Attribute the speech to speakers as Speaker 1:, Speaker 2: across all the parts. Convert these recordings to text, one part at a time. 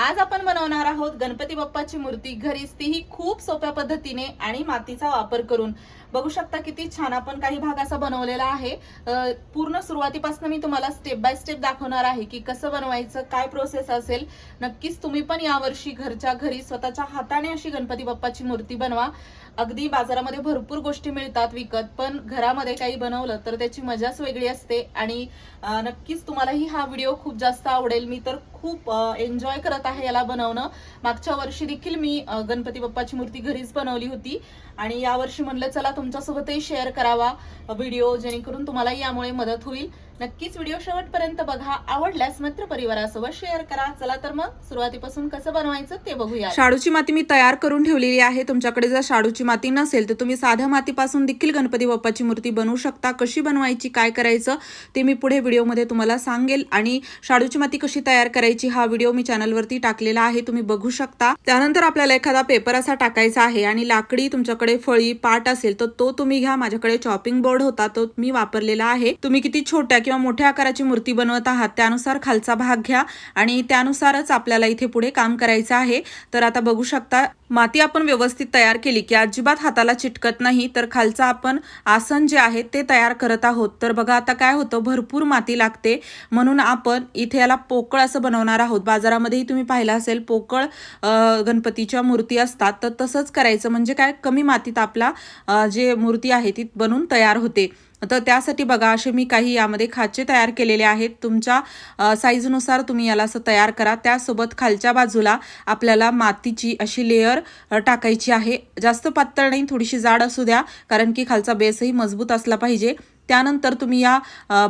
Speaker 1: आज आपण बनवणार आहोत गणपती बाप्पाची मूर्ती. घरीच तीही खूप सोप्या पद्धतीने आणि मातीचा वापर करून. बघू शकता किती छान आपण काही भाग असा बनवलेला आहे. पूर्ण सुरुवातीपासून मी तुम्हाला स्टेप बाय स्टेप दाखवणार आहे की कसं बनवायचं काय प्रोसेस असेल. नक्कीच तुम्ही पण यावर्षी घरच्या घरी स्वतःच्या हाताने अशी गणपती बाप्पाची मूर्ती बनवा. अगदी बाजारामध्ये भरपूर गोष्टी मिळतात विकत पण घरामध्ये काही बनवलं तर त्याची मजाच वेगळी असते. आणि नक्कीच तुम्हालाही हा व्हिडिओ खूप जास्त आवडेल. मी तर खूप एन्जॉय करत आहे याला बनवणं. मागच्या वर्षी देखील मी गणपती बाप्पाची मूर्ती घरीच बनवली होती. आणि यावर्षी म्हणलं चला तुमच्यासोबतही शेअर करावा व्हिडिओ जेणेकरून तुम्हालाही यामुळे मदत होईल. नक्कीच व्हिडिओ शेवटपर्यंत बघा. आवडल्यास मित्र परिवारासोबत शेअर करा. चला तर मग सुरुवातीपासून कसं बनवायचं ते बघूया
Speaker 2: शाडूची माती मी तयार करून ठेवलेली आहे. तुमच्याकडे जर शाडूची माती नसेल तर तुम्ही साध्या मातीपासून देखील गणपती बाप्पाची मूर्ती बनवू शकता. कशी बनवायची काय करायचं ते मी पुढे व्हिडिओमध्ये तुम्हाला सांगेल. आणि शाडूची माती कशी तयार करायची हा व्हिडिओ मी चॅनलवरती टाकलेला आहे. तुम्ही बघू शकता. त्यानंतर आपल्याला एखादा पेपर असा टाकायचा आहे आणि लाकडी तुमच्याकडे फळी पाट असेल तर तो तुम्ही घ्या. माझ्याकडे चॉपिंग बोर्ड होता तो मी वापरलेला आहे. तुम्ही किती छोट्या किंवा मोठ्या आकाराची मूर्ती बनवत आहात त्यानुसार खालचा भाग घ्या आणि त्यानुसारच आपल्याला इथे पुढे काम करायचं आहे. तर आता बघू शकता माती आपण व्यवस्थित तयार केली की अजिबात हाताला चिटकत नाही. तर खालचं आपण आसन जे आहे ते तयार करत आहोत. तर बघा आता काय होतं भरपूर माती लागते. म्हणून आपण इथे याला पोकळ असं बनवणार आहोत. बाजारामध्येही तुम्ही पाहिलं असेल पोकळ गणपतीच्या मूर्ती असतात. तर तसंच करायचं म्हणजे काय? कमी मातीत आपला जे मूर्ती आहे ती बनून तयार होते. तर त्यासाठी बघा असे मी काही यामध्ये खाचे तयार केलेले आहेत. तुमच्या साईजनुसार तुम्ही याला असं तयार करा. त्यासोबत खालच्या बाजूला आपल्याला मातीची अशी लेअर टाकायची आहे. जास्त पातळ नाही थोडीशी जाड असू द्या कारण की खालचा बेसही मजबूत असला पाहिजे. त्यानंतर तुम्ही या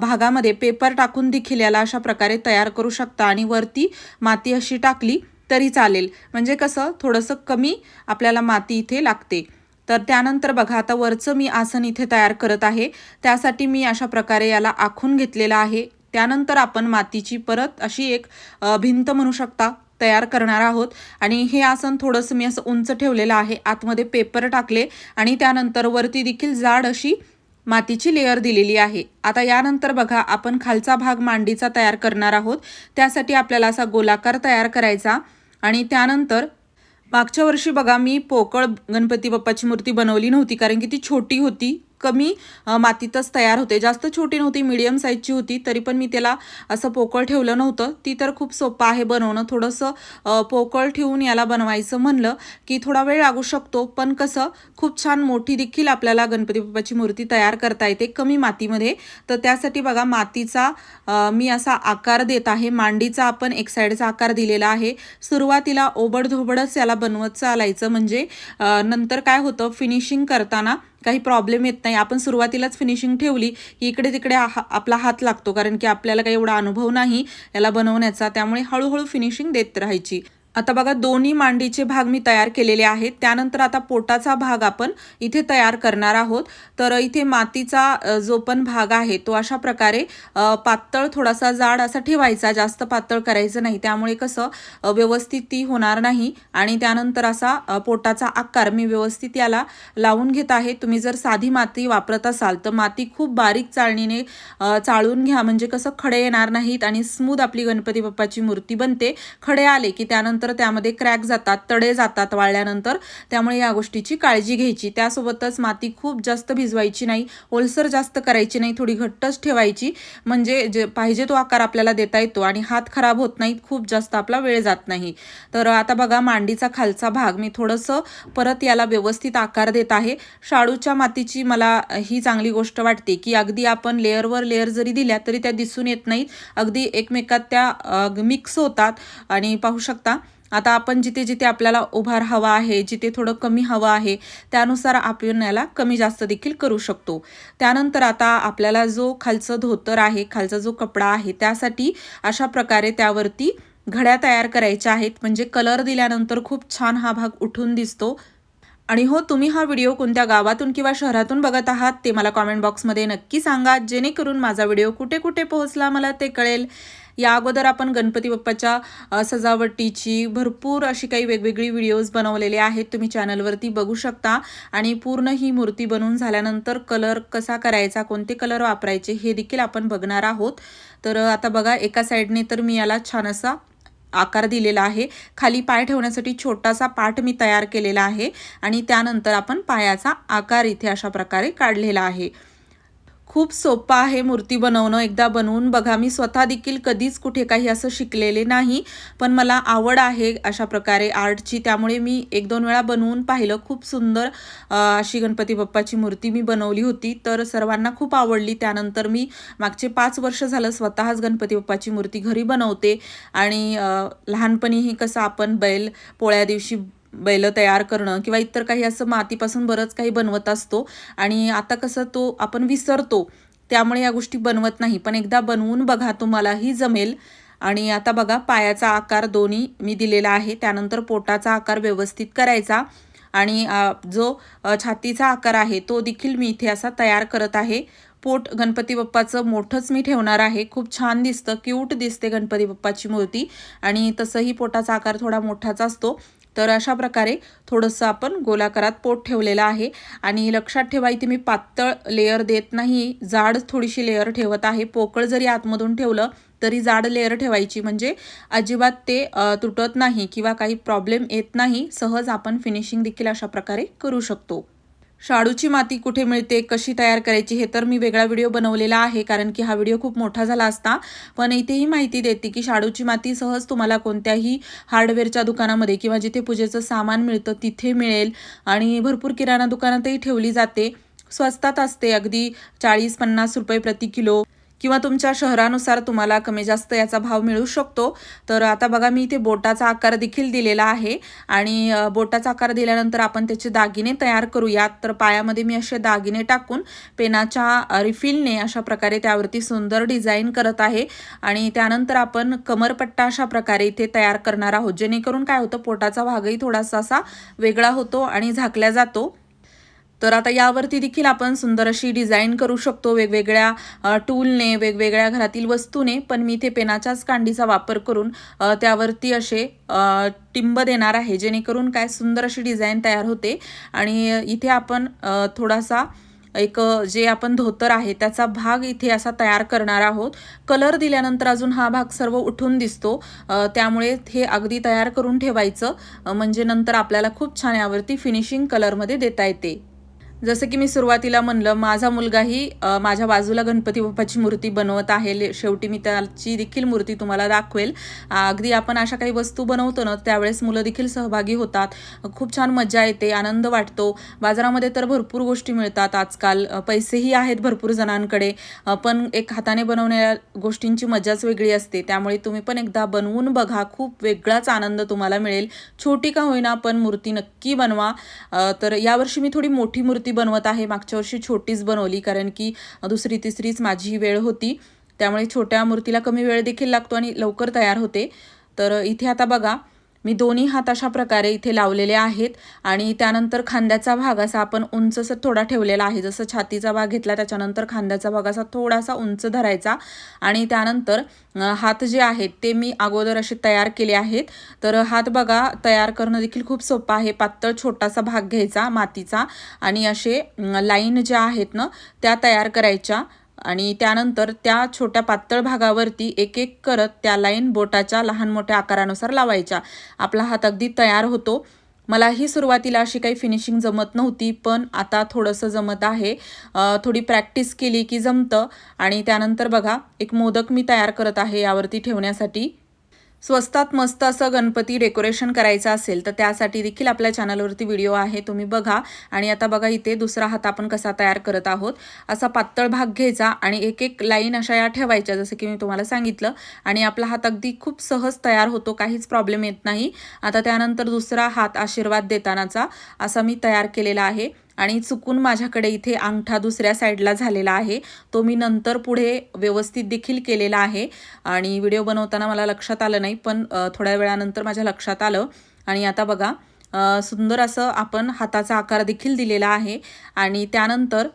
Speaker 2: भागामध्ये पेपर टाकून देखील याला अशा प्रकारे तयार करू शकता आणि वरती माती अशी टाकली तरी चालेल. म्हणजे कसं थोडंसं कमी आपल्याला माती इथे लागते. तर त्यानंतर बघा आता वरचं मी आसन इथे तयार करत आहे. त्यासाठी मी अशा प्रकारे याला आखून घेतलेलं आहे. त्यानंतर आपण मातीची परत अशी एक भिंत म्हणू शकता तयार करणार आहोत. आणि हे आसन थोडंसं मी असं उंच ठेवलेलं आहे. आतमध्ये पेपर टाकले आणि त्यानंतर वरती देखील जाड अशी मातीची लेअर दिलेली आहे. आता यानंतर बघा आपण खालचा भाग मांडीचा तयार करणार आहोत. त्यासाठी आपल्याला असा गोलाकार तयार करायचा आणि त्यानंतर मागच्या वर्षी बघा मी पोकळ गणपती बाप्पाची मूर्ती बनवली नव्हती कारण की ती छोटी होती. कमी मातीतच तयार होते. जास्त छोटी नव्हती मीडियम साईजची होती तरी पण मी त्याला असं पोकळ ठेवलं नव्हतं. ती तर खूप सोपं आहे बनवणं. थोडंसं पोकळ ठेवून याला बनवायचं म्हणलं की थोडा वेळ लागू शकतो. पण कसं खूप छान मोठी देखील आपल्याला गणपती बाप्पाची मूर्ती तयार करता येते कमी मातीमध्ये. तर त्यासाठी बघा मातीचा मी असा आकार देत आहे. मांडीचा आपण एक साईडचा आकार दिलेला आहे. सुरुवातीला ओबडधोबडच याला बनवत चालायचं. म्हणजे नंतर काय होतं फिनिशिंग करताना काही प्रॉब्लेम येत नाही. आपण सुरुवातीलाच फिनिशिंग ठेवली की इकडे तिकडे हा- आपला हात लागतो. कारण की आपल्याला काही एवढा अनुभव नाही याला बनवण्याचा. त्यामुळे हळूहळू फिनिशिंग देत राहायची. आता बघा दोन्ही मांडीचे भाग मी तयार केलेले आहेत. त्यानंतर आता पोटाचा भाग आपण इथे तयार करणार आहोत. तर इथे मातीचा जो पण भाग आहे तो अशा प्रकारे पातळ थोडासा जाड असा ठेवायचा. जास्त पातळ करायचं नाही. त्यामुळे कसं व्यवस्थित ती होणार नाही. आणि त्यानंतर असा पोटाचा आकार मी व्यवस्थित याला लावून घेत आहे. तुम्ही जर साधी माती वापरत असाल तर माती खूप बारीक चाळणीने चाळून घ्या. म्हणजे कसं खडे येणार नाहीत आणि स्मूद आपली गणपती बाप्पाची मूर्ती बनते. खडे आले की त्यानंतर तर त्यामध्ये क्रॅक जातात तडे जातात वाळल्यानंतर. त्यामुळे या गोष्टीची काळजी घ्यायची. त्यासोबतच माती खूप जास्त भिजवायची नाही ओलसर जास्त करायची नाही थोडी घट्टच ठेवायची. म्हणजे जे पाहिजे तो आकार आपल्याला देता येतो आणि हात खराब होत नाहीत खूप जास्त आपला वेळ जात नाही. तर आता बघा मांडीचा खालचा भाग. मी थोडंसं परत याला व्यवस्थित आकार देत आहे. शाडूच्या मातीची मला ही चांगली गोष्ट वाटते की अगदी आपण लेअरवर लेअर जरी दिल्या तरी त्या दिसून येत नाहीत. अगदी एकमेकात त्या मिक्स होतात. आणि पाहू शकता आता आपण जिथे जिथे आपल्याला उभार हवा आहे जिथे थोडं कमी हवं आहे त्यानुसार आपण याला कमी जास्त देखील करू शकतो. त्यानंतर आता आपल्याला जो खालचं धोतर आहे खालचा जो कपडा आहे त्यासाठी अशा प्रकारे त्यावरती घड्या तयार करायच्या आहेत. म्हणजे कलर दिल्यानंतर खूप छान हा भाग उठून दिसतो. आणि हो तुम्ही हा व्हिडिओ कोणत्या गावातून किंवा शहरातून बघत आहात ते मला कॉमेंट बॉक्समध्ये नक्की सांगा. जेणेकरून माझा व्हिडिओ कुठे कुठे पोहोचला मला ते कळेल. या अगोदर आपण गणपती बाप्पाच्या सजावटीची भरपूर अशी काही वेगवेगळी व्हिडिओज बनवलेले आहेत. तुम्ही चॅनलवरती बघू शकता. आणि पूर्ण ही मूर्ती बनवून झाल्यानंतर कलर कसा करायचा कोणते कलर वापरायचे हे देखील आपण बघणार आहोत. तर आता बघा एका साईडने तर मी याला छान असा आकार दिलेला आहे. खाली पाय ठेवण्यासाठी छोटासा पाठ मी तयार केलेला आहे. आणि त्यानंतर आपण पायाचा आकार इथे अशा प्रकारे काढलेला आहे. खूप सोपं आहे मूर्ती बनवणं. एकदा बनवून बघा मी स्वतः देखील कधीच कुठे काही असं शिकलेले नाही पण मला आवड आहे अशा प्रकारे आर्टची. त्यामुळे मी एक दोन वेळा बनवून पाहिलं. खूप सुंदर अशी गणपती बाप्पाची मूर्ती मी बनवली होती. तर सर्वांना खूप आवडली. त्यानंतर मी मागचे पाच वर्ष झालं स्वतःच गणपती बाप्पाची मूर्ती घरी बनवते. आणि लहानपणीही कसं आपण बैल पोळ्या दिवशी बैल तयार करणं किंवा इतर काही असं मातीपासून बरंच काही बनवत असतो. आणि आता कसं तो आपण विसरतो त्यामुळे या गोष्टी बनवत नाही. पण एकदा बनवून बघा तुम्हालाही जमेल. आणि आता बघा पायाचा आकार दोन्ही मी दिलेला आहे. त्यानंतर पोटाचा आकार व्यवस्थित करायचा. आणि जो छातीचा आकार आहे तो देखील मी इथे असा तयार करत आहे. पोट गणपती बाप्पाचं मोठंच मी ठेवणार आहे. खूप छान दिसतं क्यूट दिसते गणपती बाप्पाची मूर्ती. आणि तसंही पोटाचा आकार थोडा मोठाच असतो. तर अशा प्रकारे थोडंसं आपण गोलाकारात पोट ठेवलेलं आहे. आणि लक्षात ठेवा इथे मी पातळ लेअर देत नाही. जाड थोडीशी लेअर ठेवत आहे. पोकळ जरी आतमधून ठेवलं तरी जाड लेअर ठेवायची. म्हणजे अजिबात ते तुटत नाही किंवा काही प्रॉब्लेम येत नाही. सहज आपण फिनिशिंग देखील अशा प्रकारे करू शकतो. शाडूची माती कुठे मिळते कशी तयार करायची हे तर मी वेगळा व्हिडिओ बनवलेला आहे कारण की हा व्हिडिओ खूप मोठा झाला असता. पण इथेही माहिती देते की शाडूची माती सहज तुम्हाला कोणत्याही हार्डवेअरच्या दुकानामध्ये किंवा जिथे पूजेचं सामान मिळतं तिथे मिळेल. आणि भरपूर किराणा दुकानातही ठेवली जाते. स्वस्तात असते अगदी चाळीस पन्नास रुपये प्रति किलो. किंवा तुमच्या शहरानुसार तुम्हाला कमी जास्त याचा भाव मिळू शकतो. तर आता बघा मी इथे बोटाचा आकार देखील दिलेला आहे. आणि बोटाचा आकार दिल्यानंतर आपण त्याचे दागिने तयार करूयात तर पायामध्ये मी असे दागिने टाकून पेनाच्या रिफिलने अशा प्रकारे त्यावरती सुंदर डिझाईन करत आहे. आणि त्यानंतर आपण कमरपट्टा अशा प्रकारे इथे तयार करणार आहोत. जेणेकरून काय होतं पोटाचा भागही थोडासा असा वेगळा होतो आणि झाकल्या जातो. तर आता यावरती देखील आपण सुंदर अशी डिझाईन करू शकतो. वेगवेगळ्या टूलने वेगवेगळ्या घरातील वस्तूने. पण मी इथे पेनाच्याच कांडीचा वापर करून त्यावरती असे टिंब देणार आहे. जेणेकरून काय सुंदर अशी डिझाईन तयार होते. आणि इथे आपण थोडासा एक जे आपण धोतर आहे त्याचा भाग इथे असा तयार करणार आहोत. कलर दिल्यानंतर अजून हा भाग सर्व उठून दिसतो. त्यामुळे हे अगदी तयार करून ठेवायचं. म्हणजे नंतर आपल्याला खूप छान यावरती फिनिशिंग कलरमध्ये देता येते. जसं की मी सुरुवातीला म्हणलं माझा मुलगाही माझ्या बाजूला गणपती बाप्पाची मूर्ती बनवत आहे. शेवटी मी त्याची देखील मूर्ती तुम्हाला दाखवेल. अगदी आपण अशा काही वस्तू बनवतो ना त्यावेळेस मुलं देखील सहभागी होतात. खूप छान मजा येते आनंद वाटतो. बाजारामध्ये तर भरपूर गोष्टी मिळतात आजकाल. पैसेही आहेत भरपूर जणांकडे. पण एक हाताने बनवणाऱ्या गोष्टींची मजाच वेगळी असते. त्यामुळे तुम्ही पण एकदा बनवून बघा. खूप वेगळाच आनंद तुम्हाला मिळेल. छोटी का होईना पण मूर्ती नक्की बनवा. तर यावर्षी मी थोडी मोठी मूर्ती बनवत आहे. मागच्या वर्षी छोटीच बनवली कारण की दुसरी तिसरीच माझी वेळ होती. त्यामुळे छोट्या मूर्तीला कमी वेळ देखील लागतो आणि लवकर तयार होते. तर इथे आता बघा मी दोन्ही हात अशा प्रकारे इथे लावलेले आहेत आणि त्यानंतर खांद्याचा भाग असा आपण उंच असं थोडा ठेवलेला आहे. जसं छातीचा भाग घेतला त्याच्यानंतर खांद्याचा भाग असा थोडासा उंच धरायचा आणि त्यानंतर हात जे आहेत ते मी अगोदर असे तयार केले आहेत. तर हात बघा तयार करणं देखील खूप सोपं आहे. पातळ छोटासा भाग घ्यायचा मातीचा आणि असे लाईन ज्या आहेत ना त्या तयार करायच्या. आणि त्यानंतर त्या छोट्या पातळ भागावरती एक एक करत त्या लाईन बोटाच्या लहान मोठ्या आकारानुसार लावायच्या. आपला हात अगदी तयार होतो. मलाही सुरुवातीला अशी काही फिनिशिंग जमत नव्हती पण आता थोडंसं जमत आहे. थोडी प्रॅक्टिस केली की जमतं. आणि त्यानंतर बघा एक मोदक मी तयार करत आहे यावरती ठेवण्यासाठी. स्वस्तात मस्त असं गणपती डेकोरेशन करायचं असेल तर त्यासाठी देखील आपल्या चॅनलवरती व्हिडिओ आहे तुम्ही बघा. आणि आता बघा इथे दुसरा हात आपण कसा तयार करत आहोत. असा पातळ भाग घ्यायचा आणि एक एक लाईन अशा या ठेवायच्या जसं की मी तुम्हाला सांगितलं. आणि आपला हात अगदी खूप सहज तयार होतो काहीच प्रॉब्लेम येत नाही. आता त्यानंतर दुसरा हात आशीर्वाद देतानाचा असा मी तयार केलेला आहे. आणि चुकून माझ्याकडे इथे अंगठा दुसऱ्या साईडला झालेला आहे. तो मी नंतर पुढे व्यवस्थित देखील केलेला आहे. आणि व्हिडिओ बनवताना मला लक्षात आलं नाही पण थोड्या वेळानंतर माझ्या लक्षात आलं. आणि आता बघा सुंदर असं आपण हाताचा आकार देखील दिलेला आहे. आणि त्यानंतर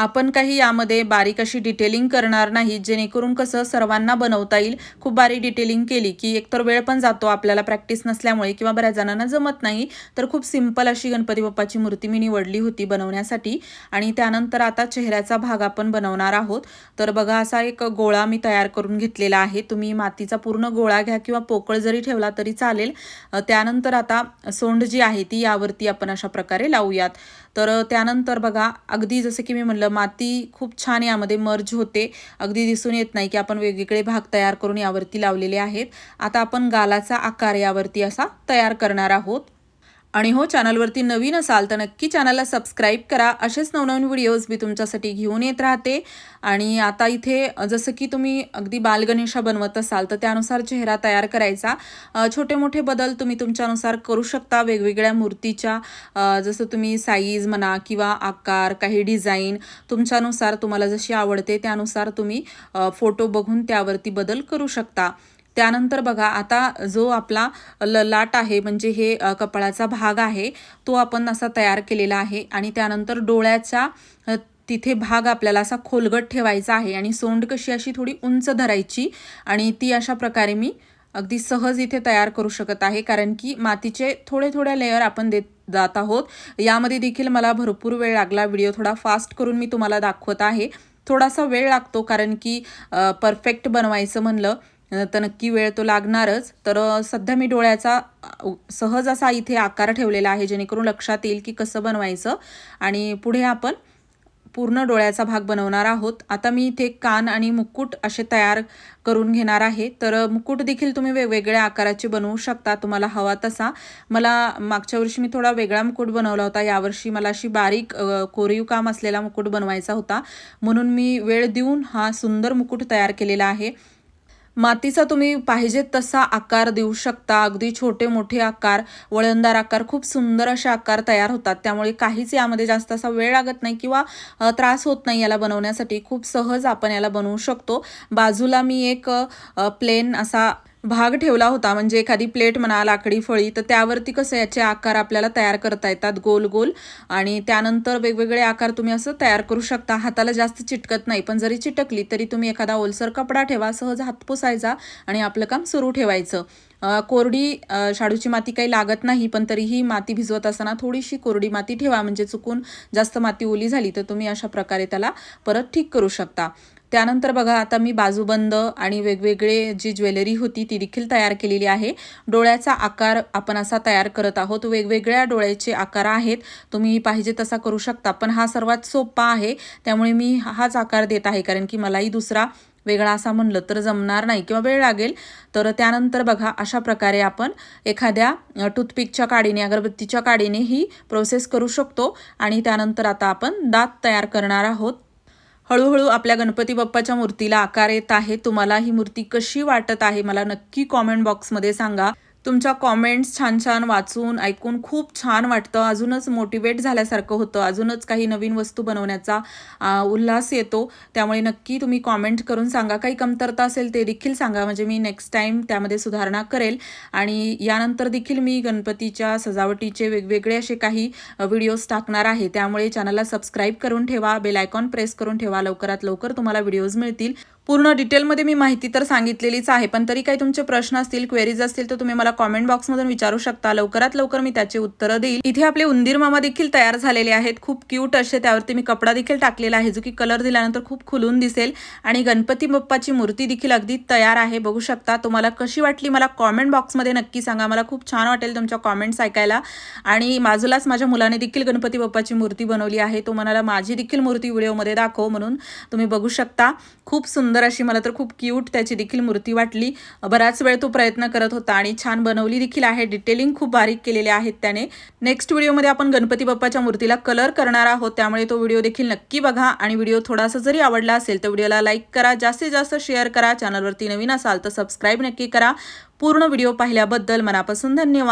Speaker 2: आपण काही यामध्ये बारीक अशी डिटेलिंग करणार नाही जेणेकरून कसं सर्वांना बनवता येईल. खूप बारीक डिटेलिंग केली की एकतर वेळ पण जातो आपल्याला प्रॅक्टिस नसल्यामुळे किंवा बऱ्याच जणांना जमत नाही तर खूप सिंपल अशी गणपती बाप्पाची मूर्ती मी निवडली होती बनवण्यासाठी. आणि त्यानंतर आता चेहऱ्याचा भाग आपण बनवणार आहोत. तर बघा असा एक गोळा मी तयार करून घेतलेला आहे. तुम्ही मातीचा पूर्ण गोळा घ्या किंवा पोकळ जरी ठेवला तरी चालेल. त्यानंतर आता सोंड जी आहे ती यावरती आपण अशा प्रकारे लावूयात. तर त्यानंतर बघा अगदी जसं की मी म्हणलं माती खूप छान यामध्ये मर्ज होते. अगदी दिसून येत नाही की आपण वेगवेगळे भाग तयार करून यावरती लावलेले आहेत. आता आपण गालाचा आकार यावरती असा तयार करणार आहोत. आणि हो चॅनलवरती नवीन असाल तर नक्की चॅनलला सबस्क्राईब करा. असेच नवनवीन व्हिडिओज मी तुमच्यासाठी घेऊन येत राहते. आणि आता इथे जसं की तुम्ही अगदी बालगणेशा बनवत असाल तर त्यानुसार चेहरा तयार करायचा. छोटे मोठे बदल तुम्ही तुमच्यानुसार करू शकता. वेगवेगळ्या मूर्तीच्या जसं तुम्ही साईज म्हणा किंवा आकार काही डिझाईन तुमच्यानुसार तुम्हाला जशी आवडते त्यानुसार तुम्ही फोटो बघून त्यावरती बदल करू शकता. त्यानंतर बघा आता जो आपला ललाट आहे म्हणजे हे कपाळाचा भाग आहे तो आपण असा तयार केलेला आहे आणि त्यानंतर डोळ्याच्या तिथे भाग आपल्याला असा खोलगट ठेवायचा आहे आणि सोंड कशी अशी थोडी उंच धरायची आणि ती अशा प्रकारे मी अगदी सहज इथे तयार करू शकत आहे. कारण की मातीचे थोडे थोड्या लेअर आपण देत जात आहोत. यामध्ये देखील मला भरपूर वेळ लागला. व्हिडिओ थोडा फास्ट करून मी तुम्हाला दाखवत आहे. थोडासा वेळ लागतो कारण की परफेक्ट बनवायचं म्हणलं. तर नक्की वेळ तो लागणारच. तर सध्या मी डोळ्याचा सहज असा इथे आकार ठेवलेला आहे जेणेकरून लक्षात येईल की कसं बनवायचं. आणि पुढे आपण पूर्ण डोळ्याचा भाग बनवणार आहोत. आता मी इथे कान आणि मुकुट असे तयार करून घेणार आहे. तर मुकुट देखील तुम्ही वेगवेगळ्या आकाराचे बनवू शकता. तुम्हाला हवा तसा. मला मागच्या वर्षी मी थोडा वेगळा मुकुट बनवला होता. यावर्षी मला अशी बारीक कोरीव काम असलेला मुकुट बनवायचा होता. म्हणून मी वेळ देऊन हा सुंदर मुकुट तयार केलेला आहे. मातीचा तुम्ही पाहिजे तसा आकार देऊ शकता. अगदी छोटे मोठे आकार वळणदार आकार खूप सुंदर असे आकार तयार होतात. त्यामुळे काहीच यामध्ये जास्त असा वेळ लागत नाही किंवा त्रास होत नाही याला बनवण्यासाठी. खूप सहज आपण याला बनवू शकतो. बाजूला मी एक प्लेन असा भाग ठेवला होता. म्हणजे एखादी प्लेट म्हणा लाकडी फळी तर त्यावरती कसं याचे आकार आपल्याला तयार करता येतात गोल गोल. आणि त्यानंतर वेगवेगळे आकार तुम्ही असं तयार करू शकता. हाताला जास्त चिटकत नाही पण जरी चिटकली तरी तुम्ही एखादा ओलसर कपडा ठेवा सहज हात पुसायचा आणि आपलं काम सुरू ठेवायचं. कोरडी शाडूची माती काही लागत नाही पण तरीही माती भिजवत असताना थोडीशी कोरडी माती ठेवा. म्हणजे चुकून जास्त माती ओली झाली तर तुम्ही अशा प्रकारे त्याला परत ठीक करू शकता. त्यानंतर बघा आता मी बाजूबंद आणि वेगवेगळे जी ज्वेलरी होती ती देखील तयार केलेली आहे. डोळ्याचा आकार आपण असा तयार करत आहोत. वेगवेगळ्या डोळ्याचे आकार आहेत. तुम्ही पाहिजे तसा करू शकता. पण हा सर्वात सोपा आहे. त्यामुळे मी हाच आकार देत आहे कारण की मलाही दुसरा वेगळा असा म्हणलं तर जमणार नाही किंवा वेळ लागेल. तर त्यानंतर बघा अशा प्रकारे आपण एखाद्या टूथपिकच्या काडीने अगरबत्तीच्या काडीने ही प्रोसेस करू शकतो. आणि त्यानंतर आता आपण दात तयार करणार आहोत. हळूहळू आपल्या गणपती बाप्पाच्या मूर्तीला आकार येत आहे. तुम्हाला ही मूर्ती कशी वाटत आहे मला नक्की कॉमेंट बॉक्समध्ये सांगा. तुमच्या कॉमेंट्स छान छान वाचून ऐकून खूप छान वाटतं. अजूनच मोटिवेट झाल्यासारखं होतं. अजूनच काही नवीन वस्तू बनवण्याचा उल्हास येतो. त्यामुळे नक्की तुम्ही कॉमेंट करून सांगा. काही कमतरता असेल ते देखील सांगा. म्हणजे मी नेक्स्ट टाईम त्यामध्ये सुधारणा करेल. आणि यानंतर देखील मी गणपतीच्या सजावटीचे वेगवेगळे असे काही व्हिडिओज टाकणार आहे. त्यामुळे चॅनलला सबस्क्राईब करून ठेवा. बेल आयकॉन प्रेस करून ठेवा. लवकरात लवकर तुम्हाला व्हिडिओज मिळतील. पूर्ण डिटेलमध्ये मी माहिती तर सांगितलेलीच आहे पण तरी काही तुमचे प्रश्न असतील क्वेरीज असतील तर तुम्ही मला कॉमेंट बॉक्समधून विचारू शकता. लवकरात लवकर मी त्याची उत्तरं देईल. इथे आपले उंदीर मामा देखील तयार झालेले आहेत. खूप क्यूट असे त्यावरती मी कपडा देखील टाकलेला आहे जो की कलर दिल्यानंतर खूप खुलून दिसेल. आणि गणपती बाप्पाची मूर्ती देखील अगदी तयार आहे. बघू शकता तुम्हाला कशी वाटली मला कॉमेंट बॉक्समध्ये नक्की सांगा. मला खूप छान वाटेल तुमच्या कॉमेंट्स ऐकायला. आणि बाजूलाच माझ्या मुलाने देखील गणपती बाप्पाची मूर्ती बनवली आहे. तो म्हणाला माझी देखील मूर्ती व्हिडिओमध्ये दाखव म्हणून तुम्ही बघू शकता. खूप सुंदर सुंदर अशी मला तर खूप क्यूट त्याची देखील मूर्ती वाटली. बराच वेळ तो प्रयत्न करत होता आणि छान बनवली देखील आहे. डिटेलिंग खूप बारीक केलेले आहेत त्याने. नेक्स्ट व्हिडिओमध्ये आपण गणपती बाप्पाच्या मूर्तीला कलर करणार आहोत. त्यामुळे तो व्हिडिओ देखील नक्की बघा. आणि व्हिडिओ थोडासा जरी आवडला असेल तर व्हिडिओला लाईक करा. जास्तीत जास्त शेअर करा. चॅनलवरती नवीन असाल तर सबस्क्राईब नक्की करा. पूर्ण व्हिडिओ पाहिल्याबद्दल मनापासून धन्यवाद.